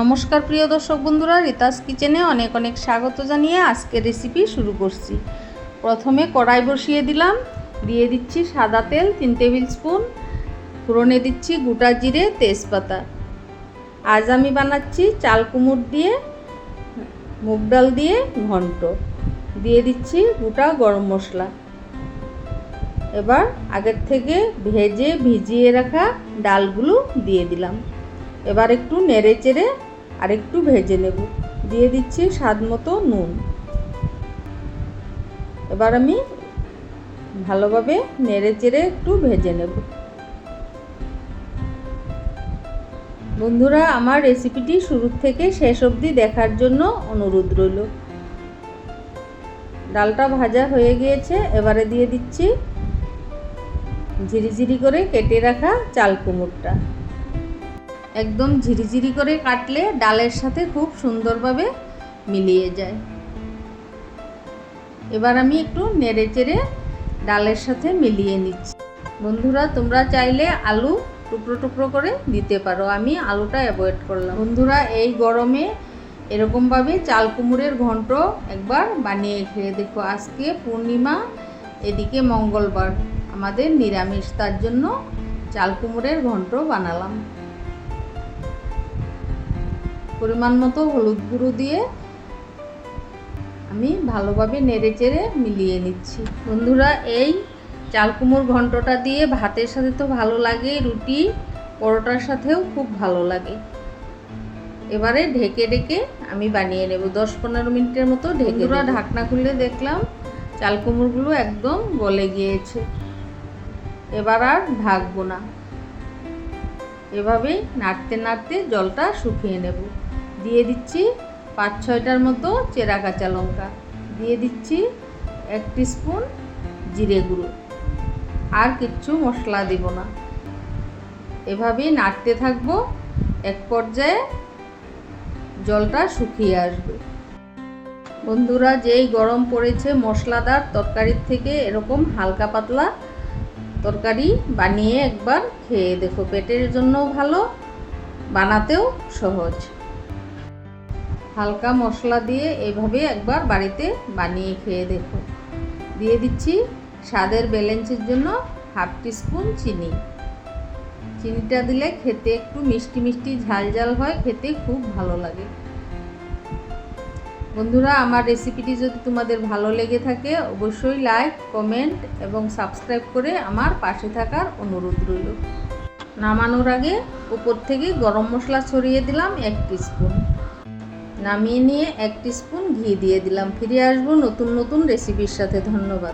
নমস্কার প্রিয় দর্শক বন্ধুরা, রিতাস কিচেনে অনেক অনেক স্বাগত জানিয়ে আজকে রেসিপি শুরু করছি। প্রথমে কড়াই বসিয়ে দিলাম, দিয়ে দিচ্ছি সাদা তেল, তিন টেবিল স্পুন, ফোড়নে দিচ্ছি গোটা জিরে তেজপাতা। আজ আমি বানাচ্ছি চাল কুমুর দিয়ে, মুগ ডাল দিয়ে ঘন্ট। দিয়ে দিচ্ছি গোটা গরম মশলা। এবার আগের থেকে ভেজে ভিজিয়ে রাখা ডালগুলো দিয়ে দিলাম। এবার একটু নেড়ে চেড়ে আর একটু ভেজে নেব। দিয়ে দিচ্ছি স্বাদ মতো নুন। এবার আমি ভালোভাবে নেড়ে চেড়ে একটু ভেজে নেব। বন্ধুরা, আমার রেসিপিটি শুরু থেকে শেষ অবধি দেখার জন্য অনুরোধ রইল। ডালটা ভাজা হয়ে গিয়েছে, এবারে দিয়ে দিচ্ছি ঝিরিঝিরি করে কেটে রাখা চাল কুমড়টা। একদম ঝিরিঝিরি করে কাটলে ডালের সাথে খুব সুন্দরভাবে মিলিয়ে যায়। এবার আমি একটু নেড়ে চেড়ে ডালের সাথে মিলিয়ে নিচ্ছি। বন্ধুরা, তোমরা চাইলে আলু টুকরো টুকরো করে দিতে পারো। আমি আলুটা অ্যাভয়েড করলাম। বন্ধুরা, এই গরমে এরকমভাবে চাল কুমড়ের ঘন্ট একবার বানিয়ে খেয়ে দেখো। আজকে পূর্ণিমা, এদিকে মঙ্গলবার। আমাদের নিরামিষ, তার জন্য চাল কুমড়ের ঘন্ট বানালাম। পরিমাণ মতো হলুদ গুঁড়ো দিয়ে আমি ভালোভাবে নেড়ে চেড়ে মিলিয়ে নিচ্ছি। বন্ধুরা, এই চাল কুমড়োর ঘন্টটা দিয়ে ভাতের সাথে তো ভালো লাগে, রুটি, পরোটার সাথেও খুব ভালো লাগে। এবারে ঢেকে ঢেকে আমি বানিয়ে নেব। দশ পনেরো মিনিটের মতো ঢেকে ঢাকনা খুলে দেখলাম চাল কুমড়োগুলো একদম গলে গিয়েছে। এবার আর ঢাকবো না। এভাবেই নাড়তে নাড়তে জলটা শুকিয়ে নেব। দিয়ে দিচ্ছি পাঁচ ছয়টার মতো চেরা কাঁচা লঙ্কা। দিয়ে দিচ্ছি এক স্পুন জিরে গুঁড়ো। আর কিচ্ছু মশলা দিব না। এভাবেই নাড়তে থাকব, এক পর্যায়ে জলটা শুকিয়ে আসবে। বন্ধুরা, যেই গরম পড়েছে, মশলাদার তরকারির থেকে এরকম হালকা পাতলা তরকারি বানিয়ে একবার খেয়ে দেখো। পেটের জন্য ভালো, বানাতেও সহজ। হালকা মশলা দিয়ে এইভাবে একবার বাড়িতে বানিয়ে খেয়ে দেখো দিয়ে দিচ্ছি স্বাদের ব্যালেন্সের জন্য হাফ স্পুন চিনি। চিনিটা দিলে খেতে একটু মিষ্টি মিষ্টি ঝাল ঝাল হয়, খেতে খুব ভালো লাগে। বন্ধুরা, আমার রেসিপিটি যদি তোমাদের ভালো লেগে থাকে, অবশ্যই লাইক, কমেন্ট এবং সাবস্ক্রাইব করে আমার পাশে থাকার অনুরোধ রইল। নামানোর আগে উপর থেকে গরম মশলা ছড়িয়ে দিলাম এক স্পুন নামিয়ে নিয়ে এক স্পুন ঘি দিয়ে দিলাম। ফিরে আসব নতুন নতুন রেসিপির সাথে। ধন্যবাদ।